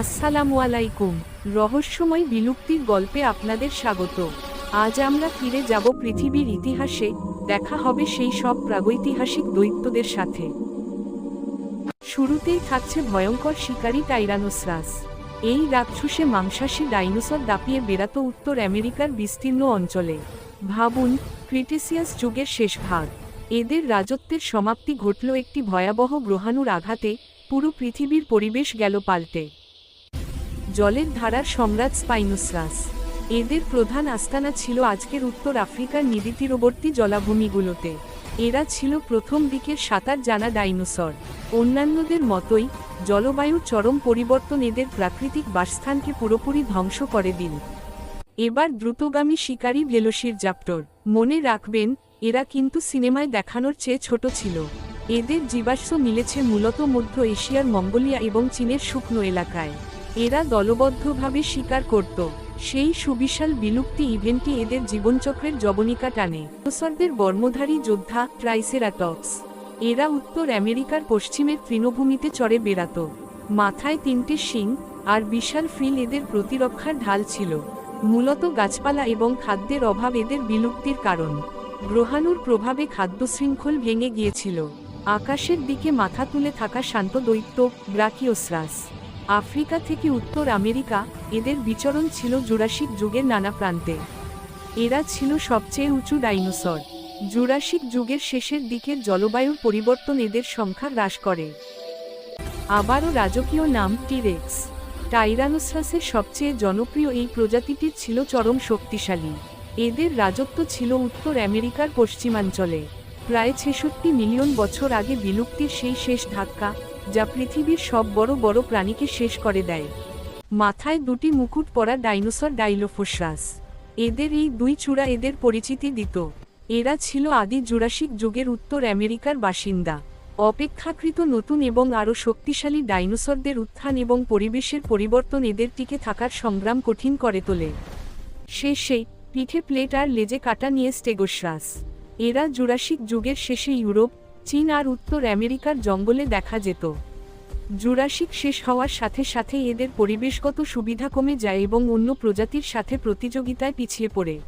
আসসালামু আলাইকুম। রহস্যময় বিলুপ্তির গল্পে আপনাদের স্বাগত। আজ আমরা ফিরে যাব পৃথিবীর ইতিহাসে, দেখা হবে সেই সব প্রাগৈতিহাসিক দৈত্যদের সাথে। শুরুতেই থাকছে ভয়ঙ্কর শিকারী টাইরানোসরাস। এই রাক্ষসে মাংসাশী ডাইনোসর দাপিয়ে বেড়াতো উত্তর আমেরিকার বিস্তীর্ণ অঞ্চলে। ভাবুন, ক্রিটেসিয়াস যুগের শেষ ভাগ। এদের রাজত্বের সমাপ্তি ঘটল একটি ভয়াবহ গ্রহাণুর আঘাতে, পুরো পৃথিবীর পরিবেশ গেল পাল্টে। জলের ধারার সম্রাট স্পাইনোসরাস। এদের প্রধান আস্তানা ছিল আজকের উত্তর আফ্রিকার নিবিতীরবর্তী জলাভূমিগুলোতে। এরা ছিল প্রথম দিকের সাঁতার জানা ডাইনোসর। অন্যান্যদের মতোই জলবায়ুর চরম পরিবর্তন এদের প্রাকৃতিক বাসস্থানকে পুরোপুরি ধ্বংস করে দিল। এবার দ্রুতগামী শিকারী ভেলোসির জাপ্টর মনে রাখবেন, এরা কিন্তু সিনেমায় দেখানোর চেয়ে ছোট ছিল। এদের জীবাশ্ম মিলেছে মূলত মধ্য এশিয়ার মঙ্গোলিয়া এবং চীনের শুকনো এলাকায়। এরা দলবদ্ধভাবে শিকার করত। সেই সুবিশাল বিলুপ্তি ইভেন্টটি এদের জীবনচক্রের জবনিকা টানে। ডাইনোসরদের বর্মধারী যোদ্ধা ট্রাইসেরাটপস। এরা উত্তর আমেরিকার পশ্চিমের তৃণভূমিতে চড়ে বেড়াত। মাথায় তিনটে শিং আর বিশাল ফ্রিল এদের প্রতিরক্ষার ঢাল ছিল। মূলত গাছপালা এবং খাদ্যের অভাব এদের বিলুপ্তির কারণ। গ্রহাণুর প্রভাবে খাদ্য শৃঙ্খল ভেঙে গিয়েছিল। আকাশের দিকে মাথা তুলে থাকা শান্ত দৈত্য ব্রাকিওসরাস। আফ্রিকা থেকে উত্তর আমেরিকা, এদের বিচরণ ছিল জুরাসিক যুগের নানা প্রান্তে। এরা ছিল সবচেয়ে উঁচু ডাইনোসর। জুরাসিক যুগের শেষের দিকের জলবায়ুর পরিবর্তন এদের সংখ্যা হ্রাস করে। আবারও রাজকীয় নাম টিরেক্স। টাইরানোসরাসের সবচেয়ে জনপ্রিয় এই প্রজাতিটির ছিল চরম শক্তিশালী। এদের রাজত্ব ছিল উত্তর আমেরিকার পশ্চিমাঞ্চলে। প্রায় ছেষট্টি মিলিয়ন বছর আগে বিলুপ্তির সেই শেষ ধাক্কা যা পৃথিবীর সব বড় বড় প্রাণীকে শেষ করে দেয়। মাথায় দুটি মুকুট পরা ডাইনোসর ডাইলোফোসাস। এদের এই দুই চূড়া এদের পরিচিতি দিত। এরা ছিল আদি জুরাসিক যুগের উত্তর আমেরিকার বাসিন্দা। অপেক্ষাকৃত নতুন এবং আরও শক্তিশালী ডাইনোসরদের উত্থান এবং পরিবেশের পরিবর্তন এদের টিকে থাকার সংগ্রাম কঠিন করে তোলে। শেষে পিঠে প্লেট আর লেজে কাটা নিয়ে স্টেগোশ্রাস এরা জুরাসিক যুগের শেষে ইউরোপ চীন আর উত্তর আমেরিকার জঙ্গলে দেখা যেত। জুরাসিক শেষ হওয়ার সাথে সাথে এদের পরিবেশগত সুবিধা কমে যায় এবং অন্য প্রজাতির সাথে প্রতিযোগিতায় পিছিয়ে পড়ে।